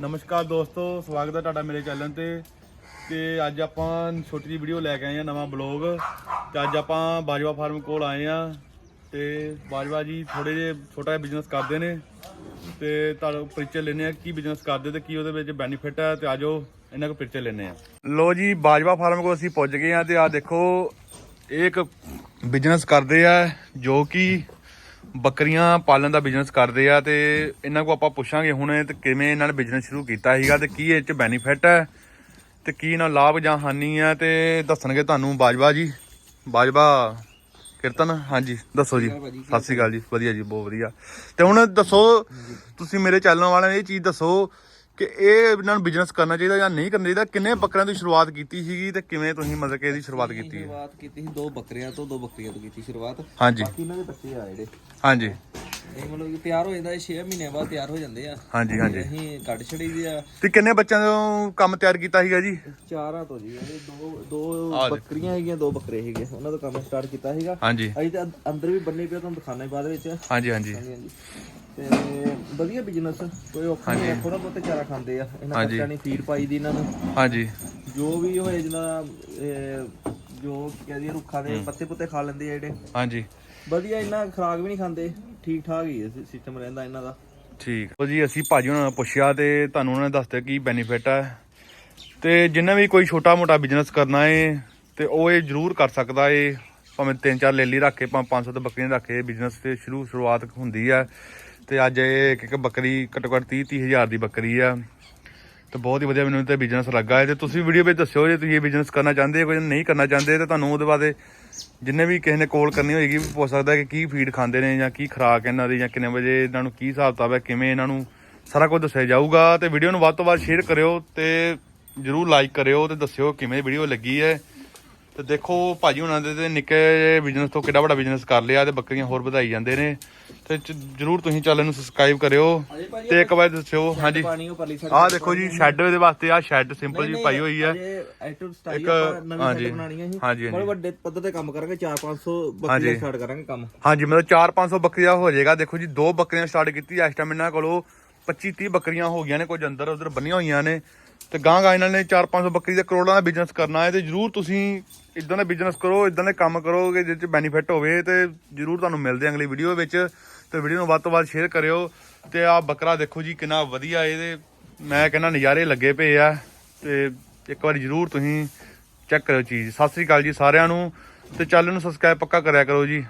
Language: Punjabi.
ਨਮਸਕਾਰ ਦੋਸਤੋ, ਸਵਾਗਤ ਹੈ ਤੁਹਾਡਾ ਮੇਰੇ ਚੈਨਲ ਤੇ। ਤੇ ਅੱਜ ਆਪਾਂ ਛੋਟੀ ਜਿਹੀ ਵੀਡੀਓ ਲੈ ਕੇ ਆਏ ਆ ਨਵਾਂ ਬਲੌਗ ਤੇ ਅੱਜ ਆਪਾਂ ਬਾਜਵਾ ਫਾਰਮ ਕੋਲ ਆਏ ਆ ਤੇ ਬਾਜਵਾ ਜੀ ਥੋੜੇ ਜਿਹੇ ਛੋਟਾ ਜਿਹਾ ਬਿਜ਼ਨਸ ਕਰਦੇ ਨੇ। ਤੇ ਤੁਹਾਨੂੰ ਪਰਿਚੈ ਲੈਣੇ ਆ ਕੀ ਬਿਜ਼ਨਸ ਕਰਦੇ ਤੇ ਕੀ ਉਹਦੇ ਵਿੱਚ ਬੈਨੀਫਿਟ ਹੈ। ਤੇ ਆਜੋ, ਇਹਨਾਂ ਕੋ ਪਰਿਚੈ ਲੈਣੇ ਆ ਲੋ ਜੀ, ਬਾਜਵਾ ਫਾਰਮ ਕੋਲ ਅਸੀਂ ਪਹੁੰਚ ਗਏ ਆ ਤੇ ਆ ਦੇਖੋ, ਇਹ ਇੱਕ ਬਿਜ਼ਨਸ ਕਰਦੇ ਆ, ਜੋ ਕਿ ਬੱਕਰੀਆਂ ਪਾਲਣ ਦਾ ਬਿਜ਼ਨਸ ਕਰਦੇ ਆ ਤੇ ਇਹਨਾਂ ਕੋ ਆਪਾਂ ਪੁੱਛਾਂਗੇ ਹੁਣ ਤੇ ਕਿਵੇਂ ਇਹਨਾਂ ਨੇ ਬਿਜ਼ਨਸ ਸ਼ੁਰੂ ਕੀਤਾ ਸੀਗਾ ਤੇ ਕੀ ਇਹ ਚ ਬੈਨੀਫਿਟ ਹੈ ਤੇ ਕੀ ਇਹਨਾਂ ਲਾਭ ਜਾਂ ਹਾਨੀ ਹੈ ਤੇ ਦੱਸਣਗੇ ਤੁਹਾਨੂੰ ਬਾਜਵਾ ਜੀ। ਬਾਜਵਾ ਕੀਰਤਨ ਹਾਂਜੀ ਦੱਸੋ ਜੀ। ਸਤਿ ਸ਼੍ਰੀ ਅਕਾਲ ਜੀ। ਵਧੀਆ ਜੀ ਬਹੁਤ ਵਧੀਆ। ਤੇ ਹੁਣ ਦੱਸੋ ਤੁਸੀਂ ਮੇਰੇ ਚੈਨਲ ਵਾਲਿਆਂ ਨੂੰ ਇਹ ਚੀਜ਼ ਦੱਸੋ ਕਿ ਇਹ ਇਹਨਾਂ ਨੂੰ ਬਿਜ਼ਨਸ ਕਰਨਾ ਚਾਹੀਦਾ ਜਾਂ ਨਹੀਂ ਕਰਨਾ ਚਾਹੀਦਾ? ਕਿੰਨੇ ਬੱਕਰਿਆਂ ਦੀ ਸ਼ੁਰੂਆਤ ਕੀਤੀ ਸੀਗੀ ਤੇ ਕਿਵੇਂ ਤੁਸੀਂ ਮਤਲਬ ਕਿ ਇਹਦੀ ਸ਼ੁਰੂਆਤ ਕੀਤੀ ਹੈ? ਸ਼ੁਰੂਆਤ ਕੀਤੀ ਸੀ ਦੋ ਬੱਕਰੀਆਂ ਤੋਂ ਦੋ ਬੱਕਰੀਆਂ ਤੋਂ ਕੀਤੀ ਸ਼ੁਰੂਆਤ। ਹਾਂਜੀ। ਬਾਕੀ ਇਹਨਾਂ ਦੇ ਬੱਚੇ ਆ ਜਿਹੜੇ। ਹਾਂਜੀ। ਇਹ ਮਤਲਬ ਕਿ ਤਿਆਰ ਹੋ ਜਾਂਦਾ 6 ਮਹੀਨੇ ਬਾਅਦ ਤਿਆਰ ਹੋ ਜਾਂਦੇ ਆ। ਹਾਂਜੀ ਹਾਂਜੀ। ਅਸੀਂ ਕੱਢ ਛੜੀ ਦੀ ਆ। ਤੇ ਕਿੰਨੇ ਬੱਚਿਆਂ ਤੋਂ ਕੰਮ ਤਿਆਰ ਕੀਤਾ ਸੀਗਾ ਜੀ? ਚਾਰਾਂ ਤੋਂ ਜੀ ਇਹ ਦੋ ਦੋ ਬੱਕਰੀਆਂ ਹੈਗੀਆਂ ਦੋ ਬੱਕਰੇ ਹੈਗੇ ਉਹਨਾਂ ਦਾ ਕੰਮ ਸਟਾਰਟ ਕੀਤਾ ਸੀਗਾ। ਹਾਂਜੀ। ਅਸੀਂ ਤਾਂ ਅੰਦਰ ਵੀ ਬੰਨੇ ਪਿਆ ਤੁਹਾਨੂੰ ਦਿਖਾਣਾ ਬਾਅਦ ਵਿੱਚ। ਹਾਂਜੀ ਹਾਂਜੀ। ਤੇ ਵਧੀਆ ਬਿਜ਼ਨਸ ਕੋਈ ਔਖਾ ਨਹੀਂ ਥੋੜਾ ਬਹੁਤੇ ਚਾਰਾ ਖਾਂਦੇ ਆ। ਇਹਨਾਂ ਬੱਚਿਆਂ ਨੇ ਫੀਡ ਪਾਈ ਦੀ ਇਹਨਾਂ ਨੂੰ। ਹਾਂਜੀ। ਜੋ ਵੀ ਹੋਏ ਇਹ, ਜੋ ਕਹਦੀ ਰੁੱਖਾਂ ਦੇ ਪੱਤੇ ਪੁੱਤੇ ਖਾ ਲੈਂਦੇ ਆ ਜਿਹੜੇ। ਹਾਂਜੀ। ਵਧੀਆ ਇੰਨਾ ਖਰਾਕ ਵੀ ਨਹੀਂ ਖਾਂਦੇ ਠੀਕ ਠਾਕ ਹੀ ਸਿਸਟਮ ਰਹਿੰਦਾ ਇਹਨਾਂ ਦਾ। ਠੀਕ। ਉਹ ਜੀ ਅਸੀਂ ਭਾਜੀ ਉਹਨਾਂ ਨੂੰ ਪੁੱਛਿਆ ਤੇ ਤੁਹਾਨੂੰ ਉਹਨਾਂ ਨੇ ਦੱਸਤਾ ਕੀ ਬੈਨੀਫਿਟ ਹੈ ਤੇ ਜਿੰਨਾ ਵੀ ਕੋਈ ਛੋਟਾ ਮੋਟਾ ਬਿਜ਼ਨਸ ਕਰਨਾ ਏ ਤੇ ਉਹ ਇਹ ਜ਼ਰੂਰ ਕਰ ਸਕਦਾ ਏ। ਭਾਵੇਂ ਤਿੰਨ ਚਾਰ ਲੇਲੀ ਰੱਖ ਕੇ ਭਾਵੇਂ 500 ਤੇ ਬੱਕਰੀਆਂ ਰੱਖ ਕੇ ਬਿਜ਼ਨਸ ਤੇ ਸ਼ੁਰੂ ਸ਼ੁਰੂਆਤ ਹੁੰਦੀ ਹੈ ਤੇ ਅੱਜ ਇਹ ਇੱਕ ਇੱਕ ਬੱਕਰੀ ਘੱਟੋ ਘੱਟ 30 30 ਹਜ਼ਾਰ ਦੀ ਬੱਕਰੀ ਆ। ਤੇ ਬਹੁਤ ਹੀ ਵਧੀਆ ਮੈਨੂੰ ਤੇ ਬਿਜ਼ਨਸ ਲੱਗਾ ਹੈ। ਤੇ ਤੁਸੀਂ ਵੀਡੀਓ ਵਿੱਚ ਦੱਸਿਓ ਜੇ ਤੁਸੀਂ ਇਹ ਬਿਜ਼ਨਸ ਕਰਨਾ ਚਾਹੁੰਦੇ ਹੋ, ਕੋਈ ਨਹੀਂ ਕਰਨਾ ਚਾਹੁੰਦੇ, ਤੇ ਤੁਹਾਨੂੰ ਉਹਦੇ ਬਾਰੇ ਜਿੰਨੇ ਵੀ ਕਿਸੇ ਨੇ ਕੋਲ ਕਰਨੀ ਹੋਏਗੀ ਵੀ ਪੁੱਛ ਸਕਦਾ ਕਿ ਕੀ ਫੀਡ ਖਾਂਦੇ ਨੇ ਜਾਂ ਕੀ ਖੁਰਾਕ ਇਹਨਾਂ ਦੀ ਜਾਂ ਕਿੰਨੇ ਵਜੇ ਇਹਨਾਂ ਨੂੰ ਕੀ ਹਿਸਾਬ ਕਿਤਾਬ ਹੈ, ਕਿਵੇਂ ਇਹਨਾਂ ਨੂੰ ਸਾਰਾ ਕੁਝ ਦੱਸਿਆ ਜਾਊਗਾ। ਤੇ ਵੀਡੀਓ ਨੂੰ ਵੱਧ ਤੋਂ ਵੱਧ ਸ਼ੇਅਰ ਕਰਿਓ ਤੇ ਜਰੂਰ ਲਾਈਕ ਕਰਿਓ ਤੇ ਦੱਸਿਓ ਕਿਵੇਂ ਵੀਡੀਓ ਲੱਗੀ ਹੈ। ਤੇ ਦੇਖੋ ਭਾਜੀ ਹੁਣਾਂ ਦੇ ਤੇ ਨਿੱਕੇ ਬਿਜ਼ਨਸ ਤੋਂ ਕਿੱਡਾ ਵੱਡਾ ਬਿਜ਼ਨਸ ਕਰ ਲਿਆ ਤੇ ਬੱਕਰੀਆਂ ਹੋਰ ਵਧਾਈ ਜਾਂਦੇ ਨੇ। ਤੇ ਜਰੂਰ ਤੁਸੀਂ ਚੈਨਲ ਨੂੰ ਸਬਸਕ੍ਰਾਈਬ ਕਰਿਓ ਤੇ ਇੱਕ ਵਾਰ ਦੱਸਿਓ ਹਾਂਜੀ। ਆਹ ਦੇਖੋ ਜੀ ਸ਼ੈੱਡ ਦੇ ਵਾਸਤੇ ਆਹ ਸ਼ੈੱਡ ਸਿੰਪਲ ਜੀ ਪਾਈ ਹੋਈ ਹੈ। ਇੱਕ- ਹਾਂਜੀ, ਹਾਂਜੀ। ਬੜੇ ਵੱਡੇ ਪੱਧਰ ਤੇ ਕੰਮ ਕਰਾਂਗੇ 4-500 ਬੱਕਰੀਆਂ ਸਟਾਰਟ ਕਰਾਂਗੇ ਕੰਮ। ਹਾਂਜੀ ਮਤਲਬ 4-500 ਬੱਕਰੀਆਂ ਹੋ ਜਾਏਗਾ। ਦੇਖੋ ਜੀ ਦੋ ਬੱਕਰੀਆਂ ਸਟਾਰਟ ਕੀਤੀ ਇਸ ਟਾਈਮ ਇਹਨਾਂ ਕੋਲੋਂ 25-30 ਬੱਕਰੀਆਂ ਹੋ ਗਈਆਂ ਨੇ ਕੁਝ ਅੰਦਰ ਉਧਰ ਬੰਨੀਆਂ ਹੋਈਆਂ ਨੇ। ਤੇ ਗਾਂ ਗਾਂ ਇਹਨਾਂ ਨੇ 4-500 ਬੱਕਰੀ ਦੇ ਕਰੋੜਾਂ ਦਾ ਬਿਜ਼ਨਸ ਕਰਨਾ ਹੈ ਤੇ ਜਰੂਰ ਤੁਸੀਂ ਇਦਾਂ ਦਾ ਬਿਜ਼ਨਸ ਕਰੋ ਇਦਾਂ ਦੇ ਕੰਮ ਕਰੋ ਕਿ ਜਿਹਦੇ ਚ ਬੈਨੀਫਿਟ ਹੋਵੇ ਤੇ ਜਰੂਰ ਤੁਹਾਨੂੰ ਮਿਲਦੇ ਅਗਲੀ ਵੀਡੀਓ ਵਿੱਚ। ਤੇ ਵੀਡੀਓ ਨੂੰ ਵੱਧ ਤੋਂ ਵੱਧ ਸ਼ੇਅਰ ਕਰਿਓ ਤੇ ਆ ਬੱਕਰਾ ਦੇਖੋ ਜੀ ਕਿੰਨਾ ਵਧੀਆ ਇਹਦੇ। ਮੈਂ ਕਹਿੰਦਾ ਨਜ਼ਾਰੇ ਲੱਗੇ ਪਏ ਆ ਤੇ ਇੱਕ ਵਾਰੀ ਜਰੂਰ ਤੁਸੀਂ ਚੈੱਕ ਕਰਿਓ ਚੀਜ਼। ਸਤਿ ਸ੍ਰੀ ਅਕਾਲ ਜੀ ਸਾਰਿਆਂ ਨੂੰ ਤੇ ਚੈਨਲ ਨੂੰ ਸਬਸਕ੍ਰਾਈਬ ਪੱਕਾ ਕਰਿਆ ਕਰੋ ਜੀ।